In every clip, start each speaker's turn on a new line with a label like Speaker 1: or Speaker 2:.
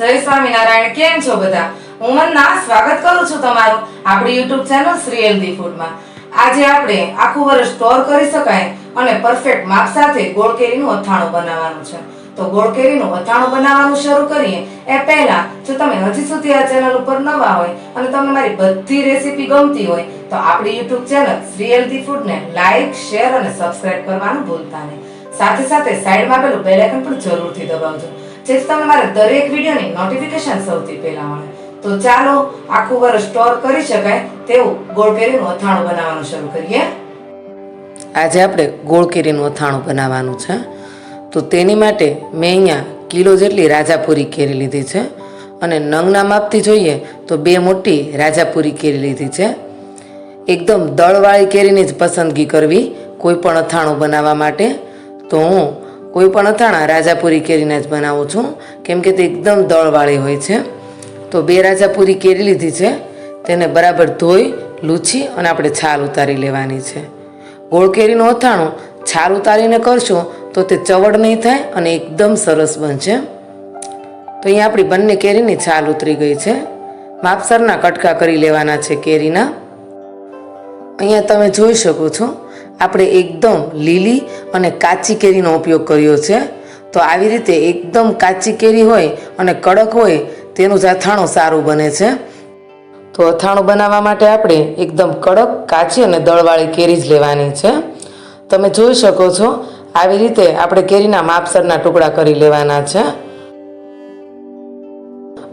Speaker 1: જય સ્વામિનારાયણ, કેમ છો બધા? હું ના સ્વાગત કરું છું તમારું આપણી યુટ્યુબ ચેનલ શ્રી હેલ્ધી ફૂડમાં. આજે આપણે આખું વર્ષ સ્ટોર કરી શકાય અને પરફેક્ટ માપ સાથે ગોળ કેરીનું અથાણું બનાવવાનું છે. તો ગોળ કેરીનું અથાણું બનાવવાનું શરૂ કરીએ એ પહેલા જો તમે હજી સુધી આ ચેનલ ઉપર નવા હોય અને તમને મારી બધી રેસીપી ગમતી હોય, તો આપણી યુટ્યુબ ચેનલ શ્રી હેલ્ધી ફૂડને લાઈક, શેર અને સબસ્ક્રાઇબ કરવાનું ભૂલતા નહીં. સાથે સાથે સાઈડમાં પેલું બેલ આઇકન પણ જરૂરથી દબાવજો. જેથી તમને મારા દરેક વિડીયોની નોટિફિકેશન સૌથી પહેલા મળે. તો ચાલો આખું વર્ષ સ્ટોર કરી શકાય તેવું ગોળ કેરીનું અથાણું બનાવવાનું શરૂ કરીએ. આજે આપણે ગોળ કેરીનું અથાણું બનાવવાનું છે. તો તેની માટે મેં અહીંયા કિલો જેટલી રાજાપુરી કેરી લીધી છે. અને નંગના માપથી જોઈએ તો બે મોટી રાજાપુરી કેરી લીધી છે. એકદમ દળવાળી કેરીની જ પસંદગી કરવી કોઈ પણ અથાણું બનાવવા માટે. તો હું કોઈ પણ અથાણા રાજાપુરી કેરીના જ બનાવું છું. કેમ કે તે એકદમ દળવાળી હોય છે. તો બે રાજાપુરી કેરી લીધી છે. તેને બરાબર ધોઈ, લૂછી અને આપણે છાલ ઉતારી લેવાની છે. ગોળ કેરીનું અથાણું છાલ ઉતારીને કરશું તો તે ચવડ નહીં થાય અને એકદમ સરસ બનશે. તો અહીંયા આપણી બંને કેરીની છાલ ઉતરી ગઈ છે. માપસરના કટકા કરી લેવાના છે કેરીના. અહીંયા તમે જોઈ શકો છો આપણે એકદમ લીલી અને કાચી કેરીનો ઉપયોગ કર્યો છે. તો આવી રીતે એકદમ કાચી કેરી હોય અને કડક હોય, તેનું જ અથાણું સારું બને છે. તો અથાણું બનાવવા માટે આપણે એકદમ કડક, કાચી અને દળવાળી કેરી જ લેવાની છે. તમે જોઈ શકો છો, આવી રીતે આપણે કેરીના માપસરના ટુકડા કરી લેવાના છે.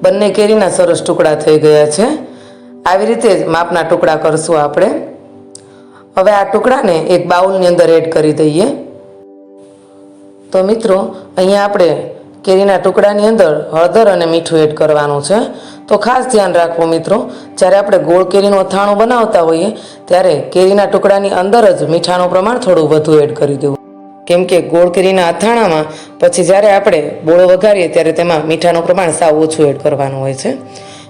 Speaker 1: બંને કેરીના સરસ ટુકડા થઈ ગયા છે. આવી રીતે જ માપના ટુકડા કરશું આપણે. હવે આ ટુકડાને એક બાઉલની અંદર એડ કરી દઈએ. તો મિત્રો, અહીંયા આપણે કેરીના ટુકડાની અંદર હળદર અને મીઠું એડ કરવાનું છે. તો ખાસ ધ્યાન રાખવું મિત્રો, જ્યારે આપણે ગોળ કેરીનું અથાણું બનાવતા હોઈએ, ત્યારે કેરીના ટુકડાની અંદર જ મીઠાનું પ્રમાણ થોડું વધુ એડ કરી દેવું. કેમ કે ગોળ કેરીના અથાણામાં પછી જ્યારે આપણે બોળો વઘારીએ, ત્યારે તેમાં મીઠાનું પ્રમાણ સાવ ઓછું એડ કરવાનું હોય છે.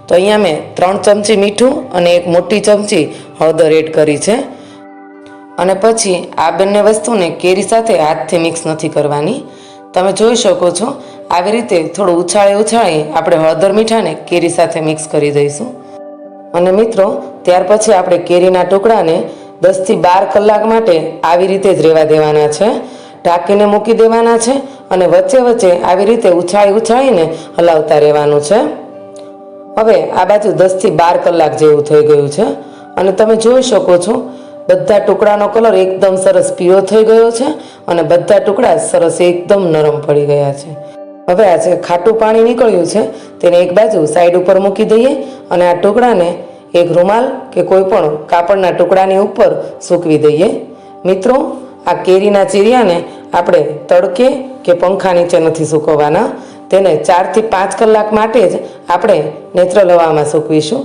Speaker 1: તો અહીંયા મેં ત્રણ ચમચી મીઠું અને એક મોટી ચમચી હળદર એડ કરી છે. અને પછી આ બંને વસ્તુને કેરી સાથે હાથથી મિક્સ નથી કરવાની. તમે જોઈ શકો છો, આવી રીતે થોડું ઉછાળી ઉછાળી આપણે હળદર મીઠાને કેરી સાથે મિક્સ કરી દઈશું. અને મિત્રો, ત્યાર પછી આપણે કેરીના ટુકડાને દસથી બાર કલાક માટે આવી રીતે જ રહેવા દેવાના છે. ઢાંકીને મૂકી દેવાના છે અને વચ્ચે વચ્ચે આવી રીતે ઉછાળી ઉછાળીને હલાવતા રહેવાનું છે. હવે આ બાજુ દસથી બાર કલાક જેવું થઈ ગયું છે. અને તમે જોઈ શકો છો બધા ટુકડાનો કલર એકદમ સરસ પીળો થઈ ગયો છે અને બધા ટુકડા સરસ એકદમ નરમ પડી ગયા છે. હવે આ જે ખાટું પાણી નીકળ્યું છે તેને એક બાજુ સાઈડ ઉપર મૂકી દઈએ અને આ ટુકડાને એક રૂમાલ કે કોઈ પણ કાપડના ટુકડાની ઉપર સૂકવી દઈએ. મિત્રો, આ કેરીના ચીરિયાને આપણે તડકે કે પંખા નીચે નથી સૂકવવાના. તેને ચારથી પાંચ કલાક માટે જ આપણે નેત્રલ હવામાં સૂકવીશું.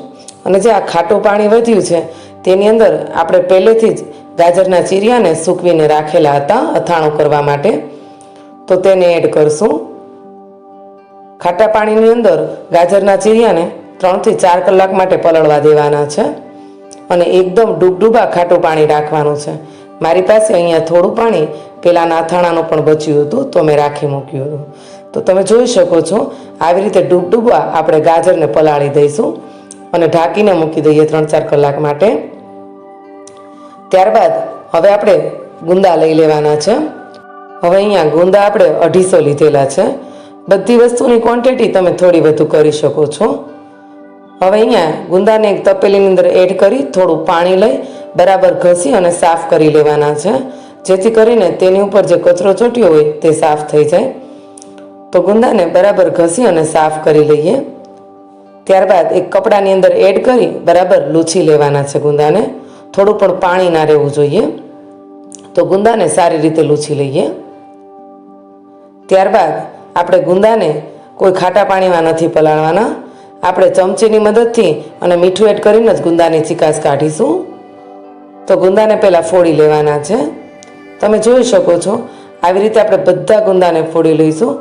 Speaker 1: અને જે આ ખાટું પાણી વધ્યું છે તેની અંદર આપણે પહેલેથી જ ગાજરના ચીરિયાને સૂકવીને રાખેલા હતા અથાણું કરવા માટે. તો તેને એડ કરશું. ખાટા પાણીની અંદર ગાજરના ચીરિયાને ત્રણથી ચાર કલાક માટે પલળવા દેવાના છે અને એકદમ ડૂબડૂબા ખાટું પાણી રાખવાનું છે. મારી પાસે અહીંયા થોડું પાણી પેલાના અથાણાનું પણ બચ્યું હતું, તો મેં રાખી મૂક્યું હતું. તો તમે જોઈ શકો છો, આવી રીતે ડૂબડૂબા આપણે ગાજરને પલાળી દઈશું અને ઢાંકીને મૂકી દઈએ ત્રણ ચાર કલાક માટે. ત્યારબાદ હવે આપણે ગુંદા લઈ લેવાના છે. હવે અહીંયા ગુંદા આપણે અઢીસો લીધેલા છે. બધી વસ્તુની ક્વોન્ટિટી તમે થોડી વધુ કરી શકો છો. હવે અહીંયા ગુંદાને એક તપેલીની અંદર એડ કરી થોડું પાણી લઈ બરાબર ઘસી અને સાફ કરી લેવાના છે. જેથી કરીને તેની ઉપર જે કચરો ચોટ્યો હોય તે સાફ થઈ જાય. તો ગુંદાને બરાબર ઘસી અને સાફ કરી લઈએ. ત્યારબાદ એક કપડાની અંદર એડ કરી બરાબર લૂછી લેવાના છે ગુંદાને. થોડું પણ પાણી ના રહેવું જોઈએ. તો ગુંદાને સારી રીતે લૂછી લઈએ. ત્યારબાદ આપણે ગુંદાને કોઈ ખાટા પાણીમાં નથી પલાળવાના. આપણે ચમચીની મદદથી અને મીઠું એડ કરીને જ ગુંદાની ચિકાસ કાઢીશું. તો ગુંદાને પહેલાં ફોડી લેવાના છે. તમે જોઈ શકો છો, આવી રીતે આપણે બધા ગુંદાને ફોડી લઈશું.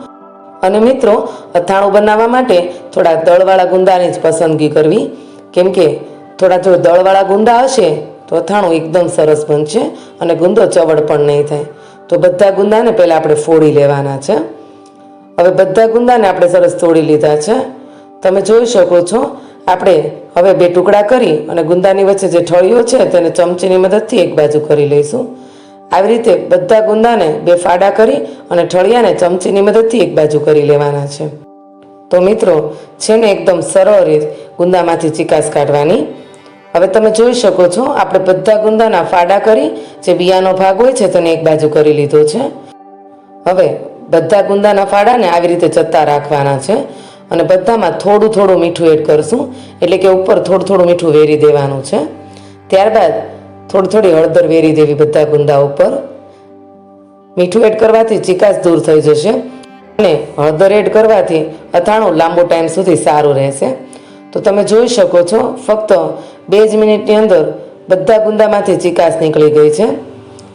Speaker 1: અને મિત્રો, અથાણું બનાવવા માટે થોડા દળવાળા ગુંદાની જ પસંદગી કરવી. કેમ કે થોડા જો દળવાળા ગુંદા હશે તો અથાણું એકદમ સરસ બનશે અને ગુંદો ચવડ પણ નહીં થાય. તો બધા ગુંદાને પહેલાં આપણે ફોડી લેવાના છે. હવે બધા ગુંદાને આપણે સરસ તોડી લીધા છે. તમે જોઈ શકો છો, આપણે હવે બે ટુકડા કરી અને ગુંદાની વચ્ચે જે ઠળીઓ છે તેને ચમચીની મદદથી એક બાજુ કરી લઈશું. આવી રીતે બધા ગુંદાને બે ફાડા કરી અને ઠળિયાને ચમચીની મદદથી એક બાજુ કરી લેવાના છે. તો મિત્રો, છે ને એકદમ સરળ રીત ગુંદામાંથી ચિકાસ કાઢવાની. હવે તમે જોઈ શકો છો, આપણે બધા ગુંદાના ફાડા કરી, જે બિયાનો ભાગ હોય છે તેને એક બાજુ કરી લીધો છે. હવે બધા ગુંદાના ફાડાને આવી રીતે જતા રાખવાના છે અને બધામાં થોડું થોડું મીઠું એડ કરશું, એટલે કે ઉપર થોડું થોડું મીઠું વેરી દેવાનું છે. ત્યારબાદ થોડી થોડી હળદર વેરી દેવી બધા ગુંદા ઉપર. મીઠું એડ કરવાથી ચિકાસ દૂર થઈ જશે અને હળદર એડ કરવાથી અથાણું લાંબો ટાઈમ સુધી સારું રહેશે. તો તમે જોઈ શકો છો, ફક્ત બે જ મિનિટની અંદર બધા ગુંદામાંથી ચિકાસ નીકળી ગઈ છે.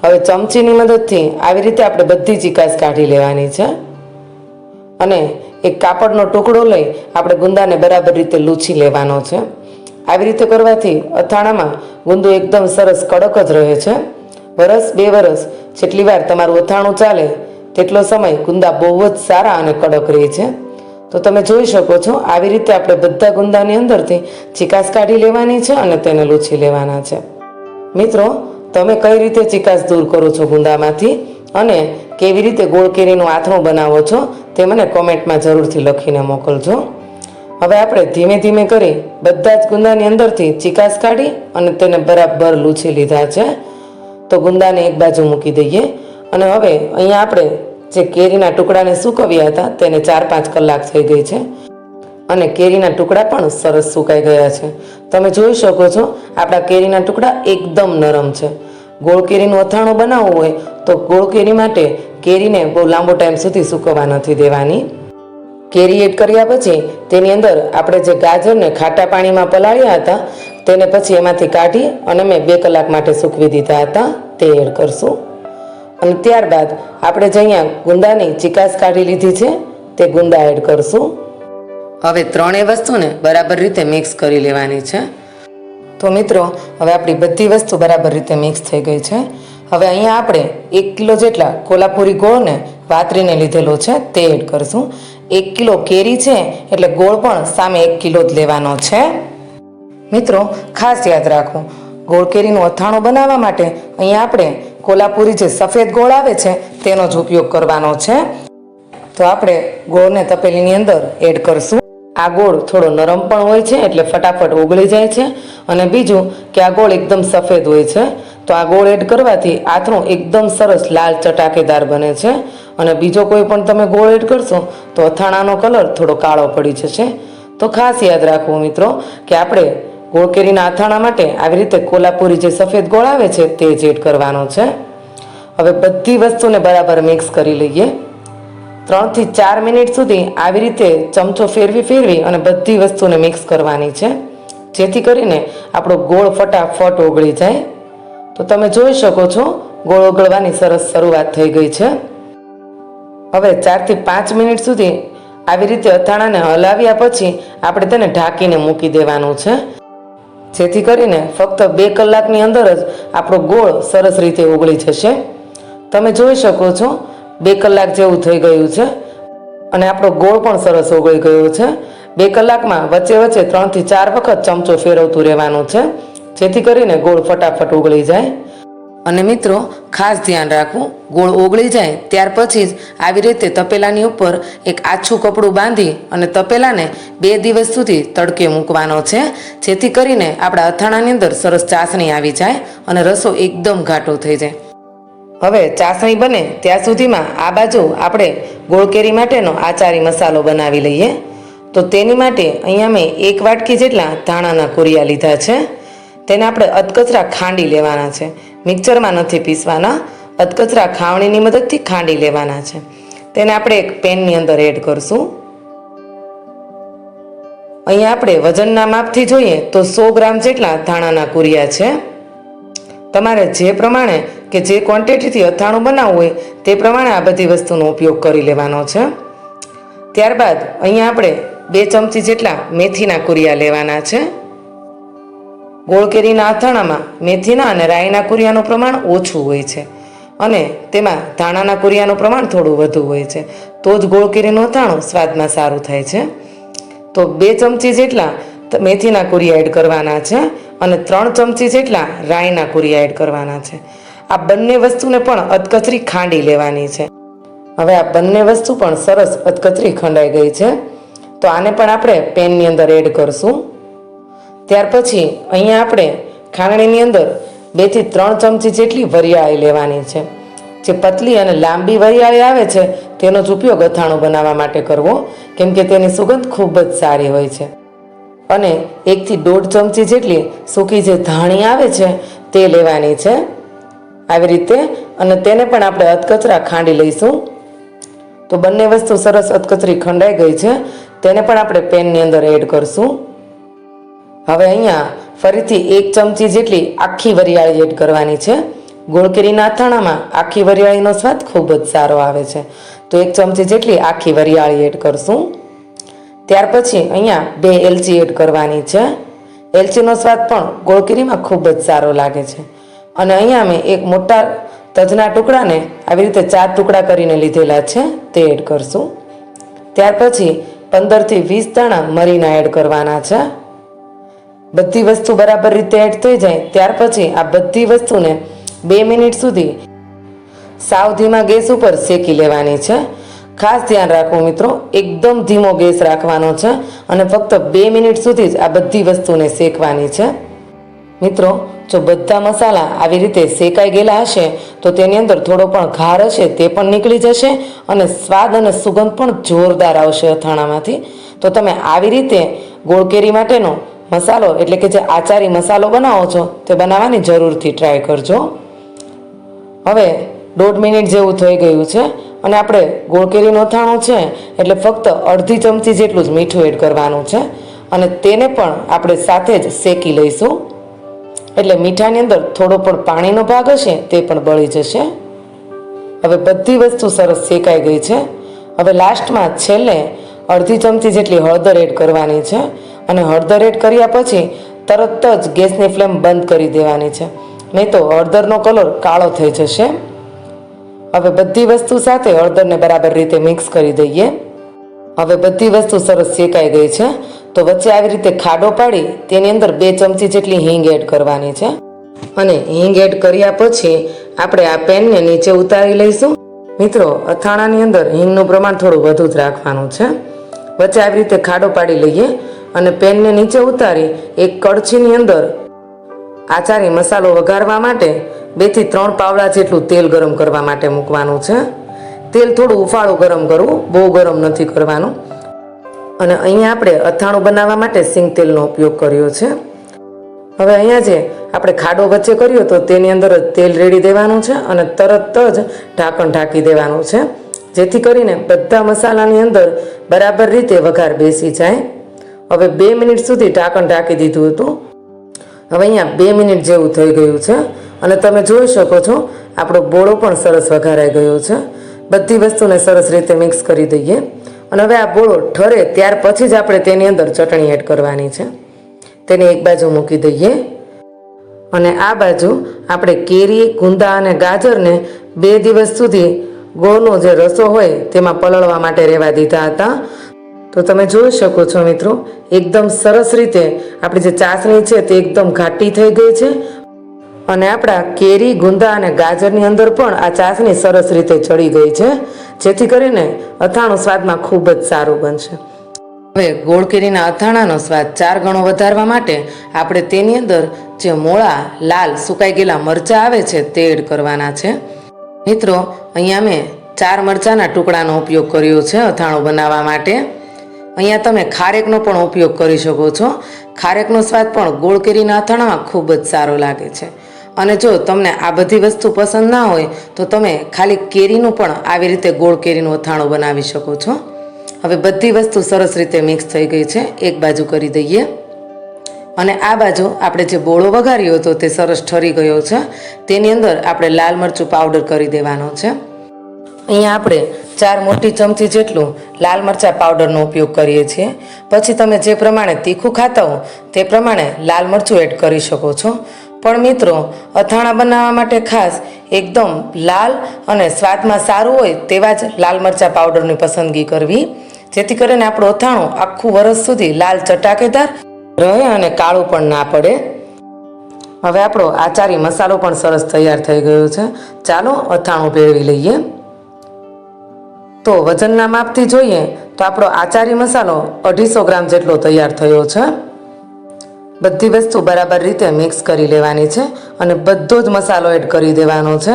Speaker 1: હવે ચમચીની મદદથી આવી રીતે આપણે બધી ચિકાસ કાઢી લેવાની છે. અને એક કાપડનો ટુકડો લઈ આપણે ગુંદાને બરાબર રીતે લૂછી લેવાનો છે. આવી રીતે કરવાથી અથાણામાં ગુંદુ એકદમ સરસ કડક જ રહે છે. વરસ બે વરસ જેટલી વાર તમારું અથાણું ચાલે, તેટલો સમય ગુંદા બહુ જ સારા અને કડક રહે છે. તો તમે જોઈ શકો છો, આવી રીતે આપણે બધા ગુંદાની અંદરથી ચિકાસ કાઢી લેવાની છે અને તેને લૂછી લેવાના છે. મિત્રો, તમે કઈ રીતે ચિકાસ દૂર કરો છો ગુંદામાંથી અને કેવી રીતે ગોળ કેરીનું આથણું બનાવો છો તે મને કોમેન્ટમાં જરૂરથી લખીને મોકલજો. હવે આપણે ધીમે ધીમે કરી બધા જ ગુંદાની અંદરથી ચિકાસ કાઢી અને તેને બરાબર લૂછી લીધા છે. તો ગુંદાને એક બાજુ મૂકી દઈએ અને હવે અહીંયા આપણે જે કેરીના ટુકડાને સૂકવ્યા હતા તેને ચાર પાંચ કલાક થઈ ગઈ છે. અને કેરીના ટુકડા પણ સરસ સુકાઈ ગયા છે. તમે જોઈ શકો છો, આપણા કેરીના ટુકડા એકદમ નરમ છે. ગોળ કેરીનું અથાણું બનાવવું હોય તો ગોળ કેરી માટે કેરીને બહુ લાંબો ટાઈમ સુધી સૂકવવા નથી દેવાની. કેરી એડ કર્યા પછી તેની અંદર આપણે જે ગાજરને ખાટા પાણીમાં પલાળ્યા હતા તેને પછી એમાંથી કાઢી અને મેં બે કલાક માટે સૂકવી દીધા હતા. તે એડ કરશું. અને ત્યારબાદ આપણે જે અહીંયા ગુંદાની ચિકાસ કાઢી લીધી છે, તે ગુંદા એડ કરશું. હવે ત્રણેય વસ્તુને બરાબર રીતે મિક્સ કરી લેવાની છે. તો મિત્રો, હવે આપણી બધી વસ્તુ બરાબર રીતે મિક્સ થઈ ગઈ છે. હવે અહીંયા આપણે એક કિલો જેટલા કોલ્હાપુરી ગોળને વાતરીને લીધેલો છે, તે એડ કરશું. એક કિલો કેરી છે, એટલે ગોળ પણ સામે એક કિલો જ લેવાનો છે. મિત્રો, ખાસ યાદ રાખો ગોળ કેરીનું અથાણું બનાવવા માટે અહીંયા આપણે કોલ્હાપુરી જે સફેદ ગોળ આવે છે, તેનો જ ઉપયોગ કરવાનો છે. તો આપણે ગોળને તપેલીની અંદર એડ કરશું. આ ગોળ થોડો નરમ પણ હોય છે, એટલે ફટાફટ ઓગળી જાય છે. અને બીજું કે આ ગોળ એકદમ સફેદ હોય છે. તો આ ગોળ એડ કરવાથી આથણું એકદમ સરસ લાલ ચટાકેદાર બને છે. અને બીજો કોઈ પણ તમે ગોળ એડ કરશો, તો અથાણાનો કલર થોડો કાળો પડી જશે. તો ખાસ યાદ રાખવું મિત્રો, કે આપણે ગોળ કેરીના અથાણા માટે આવી રીતે કોલ્હાપુરી જે સફેદ ગોળ આવે છે તે જ એડ કરવાનો છે. હવે બધી વસ્તુને બરાબર મિક્સ કરી લઈએ. ત્રણથી ચાર મિનિટ સુધી આવી રીતે ચમચો ફેરવી ફેરવી અને બધી વસ્તુને મિક્સ કરવાની છે. જેથી કરીને આપણો ગોળ ફટાફટ ઓગળી જાય. તો તમે જોઈ શકો છો, ગોળ ઓગળવાની સરસ શરૂઆત થઈ ગઈ છે. હવે ચારથી પાંચ મિનિટ સુધી આવી રીતે અથાણાને હલાવ્યા પછી આપણે તેને ઢાંકીને મૂકી દેવાનું છે. જેથી કરીને ફક્ત બે કલાકની અંદર જ આપણો ગોળ સરસ રીતે ઓગળી જશે. તમે જોઈ શકો છો, બે કલાક જેવું થઈ ગયું છે અને આપણો ગોળ પણ સરસ ઓગળી ગયો છે. બે કલાકમાં વચ્ચે વચ્ચે ત્રણથી ચાર વખત ચમચો ફેરવતું રહેવાનું છે, જેથી કરીને ગોળ ફટાફટ ઓગળી જાય. અને મિત્રો, ખાસ ધ્યાન રાખવું. ગોળ ઓગળી જાય ત્યાર પછી જ આવી રીતે તપેલાની ઉપર એક આછું કપડું બાંધી અને તપેલાને બે દિવસ સુધી તડકે મૂકવાનો છે. જેથી કરીને આપણા અથાણાની અંદર સરસ ચાસણી આવી જાય અને રસો એકદમ ઘાટો થઈ જાય. હવે ચાસણી બને ત્યાં સુધીમાં આ બાજુ આપણે ગોળ કેરી માટેનો આચારી મસાલો બનાવી લઈએ. તો તેની માટે અહીંયા મેં એક વાટકી જેટલા ધાણાના કોરિયા લીધા છે. તેને આપણે અધકચરા ખાંડી લેવાના છે. મિક્સરમાં નથી પીસવાના, અધકચરા ખાવણીની મદદથી ખાંડી લેવાના છે. તેને આપણે એક પેનની અંદર એડ કરશું. અહીંયા આપણે વજનના માપથી જોઈએ તો સો ગ્રામ જેટલા ધાણાના કુરિયા છે. તમારે જે પ્રમાણે કે જે ક્વોન્ટિટીથી અથાણું બનાવવું હોય તે પ્રમાણે આ બધી વસ્તુનો ઉપયોગ કરી લેવાનો છે. ત્યારબાદ અહીંયા આપણે બે ચમચી જેટલા મેથીના કુરિયા લેવાના છે. ગોળ કેરીના અથાણામાં મેથીના અને રાઈના કુરિયાનું પ્રમાણ ઓછું હોય છે. અને તેમાં ધાણાના કુરિયાનું પ્રમાણ થોડું વધુ હોય છે. તો જ ગોળ કેરીનું અથાણું સ્વાદમાં સારું થાય છે. તો બે ચમચી જેટલા મેથીના કુરિયા એડ કરવાના છે અને ત્રણ ચમચી જેટલા રાઈના કુરિયા એડ કરવાના છે. આ બંને વસ્તુને પણ અધકચરી ખાંડી લેવાની છે. હવે આ બંને વસ્તુ પણ સરસ અધકચરી ખંડાઈ ગઈ છે. તો આને પણ આપણે પેનની અંદર એડ કરશું. ત્યાર પછી અહીંયા આપણે ખાંડણીની અંદર બેથી ત્રણ ચમચી જેટલી વરિયાળી લેવાની છે. જે પતલી અને લાંબી વરિયાળી આવે છે, તેનો જ ઉપયોગ અથાણું બનાવવા માટે કરવો, કેમ કે તેની સુગંધ ખૂબ જ સારી હોય છે. અને એકથી દોઢ ચમચી જેટલી સૂકી જે ધાણી આવે છે, તે લેવાની છે. આવી રીતે અને તેને પણ આપણે અધકચરા ખાંડી લઈશું. તો બંને વસ્તુ સરસ અધકચરી ખંડાઈ ગઈ છે. તેને પણ આપણે પેનની અંદર એડ કરશું. હવે અહીંયા ફરીથી એક ચમચી જેટલી આખી વરિયાળી એડ કરવાની છે. ગોળકેરીના અથાણામાં આખી વરિયાળીનો સ્વાદ ખૂબ જ સારો આવે છે. તો એક ચમચી જેટલી આખી વરિયાળી એડ કરશું. ત્યાર પછી અહીંયા બે એલચી એડ કરવાની છે. એલચીનો સ્વાદ પણ ગોળકેરીમાં ખૂબ જ સારો લાગે છે. અને અહીંયા મેં એક મોટા તજના ટુકડાને આવી રીતે ચાર ટુકડા કરીને લીધેલા છે તે એડ કરશું. ત્યાર પછી પંદરથી વીસ દાણા મરીના એડ કરવાના છે. બધી વસ્તુ બરાબર રીતે એડ થઈ જાય, ત્યાર પછી આ બધી વસ્તુને બે મિનિટ સુધી સાવ ધીમા ગેસ ઉપર શેકી લેવાની છે. ખાસ ધ્યાન રાખવું મિત્રો, એકદમ ધીમો ગેસ રાખવાનો છે અને ફક્ત બે મિનિટ સુધી જ આ બધી વસ્તુને શેકવાની છે. મિત્રો, જો બધા મસાલા આવી રીતે શેકાઈ ગયેલા હશે, તો તેની અંદર થોડો પણ ઘાર હશે તે પણ નીકળી જશે અને સ્વાદ અને સુગંધ પણ જોરદાર આવશે અથાણામાંથી. તો તમે આવી રીતે ગોળકેરી માટેનો મસાલો, એટલે કે જે આચારી મસાલો બનાવો છો, તે બનાવવાની જરૂરથી ટ્રાય કરજો. હવે, દોઢ મિનિટ જેવું થઈ ગયું છે, અને આપણે ગોળકેરીનું અથાણું છે, એટલે ફક્ત અડધી ચમચી જેટલું જ મીઠું એડ કરવાનું છે, અને તેને પણ આપણે સાથે જ શેકી લઈશું. એટલે મીઠાની અંદર થોડો પણ પાણીનો ભાગ હશે, તે પણ બળી જશે. હવે બધી વસ્તુ સરસ શેકાઈ ગઈ છે. હવે લાસ્ટમાં છેલ્લે અડધી ચમચી જેટલી હળદર એડ કરવાની છે અને હળદર એડ કર્યા પછી તરત જ ગેસની ફ્લેમ બંધ કરી દેવાની છે. નહીં તો હળદરનો કલર કાળો થઈ જશે. હવે બધી વસ્તુ સાથે હળદરને બરાબર રીતે મિક્સ કરી દઈએ. હવે બધી વસ્તુ સરસ શેકાઈ ગઈ છે. તો વચ્ચે આવી રીતે ખાડો પાડી તેની અંદર બે ચમચી જેટલી હિંગ એડ કરવાની છે. અને હિંગ એડ કર્યા પછી આપણે આ પેનને નીચે ઉતારી લઈશું. મિત્રો, અથાણાની અંદર હિંગનું પ્રમાણ થોડું વધુ જ રાખવાનું છે. વચ્ચે આવી રીતે ખાડો પાડી લઈએ. અને પેનને નીચે ઉતારી એક કડછીની અંદર આચારી મસાલો વઘારવા માટે બેથી ત્રણ પાવડા જેટલું તેલ ગરમ કરવા માટે મૂકવાનું છે. તેલ થોડું ઉફાળું ગરમ કરવું, બહુ ગરમ નથી કરવાનું. અને અહીંયા આપણે અથાણું બનાવવા માટે સિંગ તેલનો ઉપયોગ કર્યો છે. હવે અહીંયા જે આપણે ખાડો વચ્ચે કર્યો તો તેની અંદર જ તેલ રેડી દેવાનું છે અને તરત જ ઢાંકણ ઢાંકી દેવાનું છે. જેથી કરીને બધા મસાલાની અંદર બરાબર રીતે વઘાર બેસી જાય. હવે બે મિનિટ સુધી ઢાંકણ ઢાંકી દીધું હતું. હવે અહીંયા બે મિનિટ જેવું થઈ ગયું છે અને તમે જોઈ શકો છો, આપણો બોળો પણ સરસ વઘારાઈ ગયો છે. બધી વસ્તુને સરસ રીતે મિક્સ કરી દઈએ. અને હવે આ બોળો ઠરે ત્યાર પછી જ આપણે તેની અંદર ચટણી એડ કરવાની છે. તેને એક બાજુ મૂકી દઈએ. અને આ બાજુ આપણે કેરી, ગુંદા અને ગાજરને બે દિવસ સુધી ગોળનો જે રસો હોય તેમાં પલળવા માટે રહેવા દીધા હતા. તો તમે જોઈ શકો છો મિત્રો, એકદમ સરસ રીતે આપણી જે ચાસણી છે તે એકદમ ઘાટી થઈ ગઈ છે. અને આપણા કેરી, ગુંદા અને ગાજરની અંદર પણ આ ચાસણી સરસ રીતે ચડી ગઈ છે, જેથી કરીને અથાણું સ્વાદમાં ખૂબ જ સારું બનશે. હવે ગોળ કેરીના અથાણાનો સ્વાદ ચાર ગણો વધારવા માટે આપણે તેની અંદર જે મોળા, લાલ, સુકાઈ ગયેલા મરચાં આવે છે તે એડ કરવાના છે. મિત્રો, અહીંયા મેં ચાર મરચાંના ટુકડાનો ઉપયોગ કર્યો છે અથાણું બનાવવા માટે. અહીંયા તમે ખારેકનો પણ ઉપયોગ કરી શકો છો. ખારેકનો સ્વાદ પણ ગોળ કેરીના અથાણામાં ખૂબ જ સારો લાગે છે. અને જો તમને આ બધી વસ્તુ પસંદ ના હોય, તો તમે ખાલી કેરીનું પણ આવી રીતે ગોળ કેરીનું અથાણું બનાવી શકો છો. હવે બધી વસ્તુ સરસ રીતે મિક્સ થઈ ગઈ છે. એક બાજુ કરી દઈએ. અને આ બાજુ આપણે જે બોળો વઘાર્યો હતો તે સરસ ઠરી ગયો છે. તેની અંદર આપણે લાલ મરચું પાવડર કરી દેવાનો છે. અહીંયા આપણે ચાર મોટી ચમચી જેટલું લાલ મરચાં પાવડરનો ઉપયોગ કરીએ છીએ. પછી તમે જે પ્રમાણે તીખું ખાતા હો, તે પ્રમાણે લાલ મરચું એડ કરી શકો છો. પણ મિત્રો, અથાણા બનાવવા માટે ખાસ એકદમ લાલ અને સ્વાદમાં સારું હોય તેવા જ લાલ મરચાં પાવડરની પસંદગી કરવી. જેથી કરીને આપણું અથાણું આખું વરસ સુધી લાલ ચટાકેદાર રહે અને કાળું પણ ના પડે. હવે આપણો આચારી મસાલો પણ સરસ તૈયાર થઈ ગયો છે. ચાલો અથાણું ભેળવી લઈએ. તો વજનના માપથી જોઈએ તો આપણો આચારી મસાલો અઢીસો ગ્રામ જેટલો તૈયાર થયો છે. બધી વસ્તુ બરાબર રીતે મિક્સ કરી લેવાની છે અને બધો જ મસાલો એડ કરી દેવાનો છે.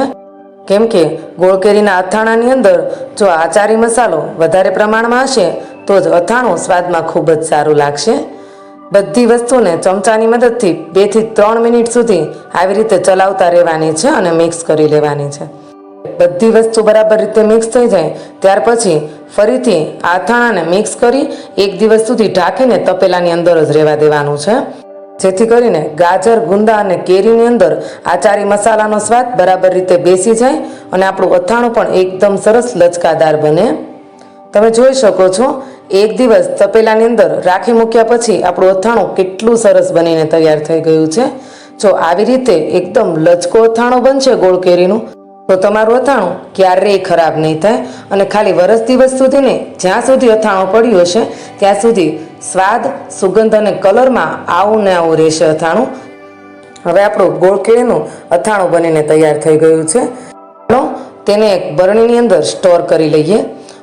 Speaker 1: કેમ કે ગોળકેરીના અથાણાની અંદર જો આચારી મસાલો વધારે પ્રમાણમાં હશે તો જ અથાણું સ્વાદમાં ખૂબ જ સારું લાગશે. બધી વસ્તુને ચમચાની મદદથી બેથી ત્રણ મિનિટ સુધી આવી રીતે ચલાવતા રહેવાની છે અને મિક્સ કરી લેવાની છે. બધી વસ્તુ બરાબર રીતે મિક્સ થઈ જાય, ત્યાર પછી ફરીથી આ અથાણાને મિક્સ કરી એક દિવસ સુધી ઢાંકીને તપેલાની અંદર જ રહેવા દેવાનું છે. જેથી કરીને ગાજર, ગુંદા અને કેરીની અંદર આચારી મસાલાનો સ્વાદ બરાબર રીતે બેસી જાય અને આપણું અથાણું પણ એકદમ સરસ લચકાદાર બને. તમે જોઈ શકો છો, એક દિવસ તપેલાની અંદર રાખી મૂક્યા પછી આપણું અથાણું કેટલું સરસ બનીને તૈયાર થઈ ગયું છે. જો આવી રીતે એકદમ લચકો અથાણું બનશે ગોળ કેરીનું તો તમારું અથાણું ક્યારેય ખરાબ નહીં થાય અને ખાલી વરસ દિવસ સુધી ને જ્યાં સુધી અથાણું પડ્યું હશે, ત્યાં સુધી સ્વાદ, સુગંધ અને કલરમાં આવું ને આવું રહેશે અથાણું. હવે આપણું ગોળ કેળીનું અથાણું બનીને તૈયાર થઈ ગયું છે. ચાલો તેને એક બરણીની અંદર સ્ટોર કરી લઈએ.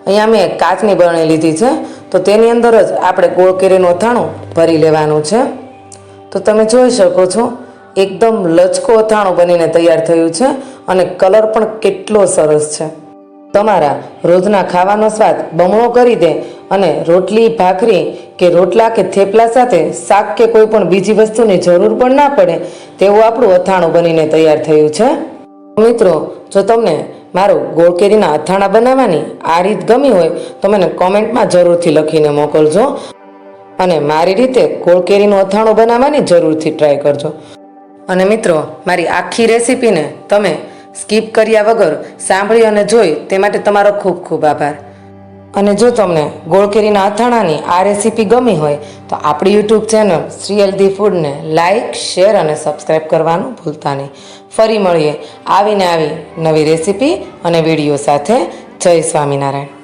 Speaker 1: અહીંયા મેં કાચની બરણી લીધી છે. તો તેની અંદર જ આપણે ગોળ કેરીનું અથાણું ભરી લેવાનું છે. તો તમે જોઈ શકો છો એકદમ લચકો અથાણું બનીને તૈયાર થયું છે અને કલર પણ કેટલો સરસ છે. તમારા રોજના ખાવાનો સ્વાદ બમણો કરી દે અને રોટલી, ભાખરી કે રોટલા કે થેપલા સાથે શાક કે કોઈ પણ બીજી વસ્તુની જરૂર પણ ના પડે તેવું આપણું અથાણું બનીને તૈયાર થયું છે. મિત્રો, જો તમને મારું ગોળકેરીના અથાણા બનાવવાની આ રીત ગમી હોય તો મને કોમેન્ટમાં જરૂરથી લખીને મોકલજો અને મારી રીતે ગોળ કેરીનું અથાણું બનાવવાની જરૂરથી ટ્રાય કરજો. અને મિત્રો, મારી આખી રેસીપીને તમે સ્કીપ કર્યા વગર સાંભળી અને જોઈ તે માટે તમારો ખૂબ ખૂબ આભાર. અને જો તમને ગોળકેરીના અથાણાની આ રેસીપી ગમી હોય, તો આપણી યુટ્યુબ ચેનલ શ્રી હેલ્ધી ફૂડને લાઇક શેર અને સબસ્ક્રાઈબ કરવાનું ભૂલતા નહીં. ફરી મળીએ આવીને આવી નવી રેસીપી અને વીડિયો સાથે. જય સ્વામિનારાયણ.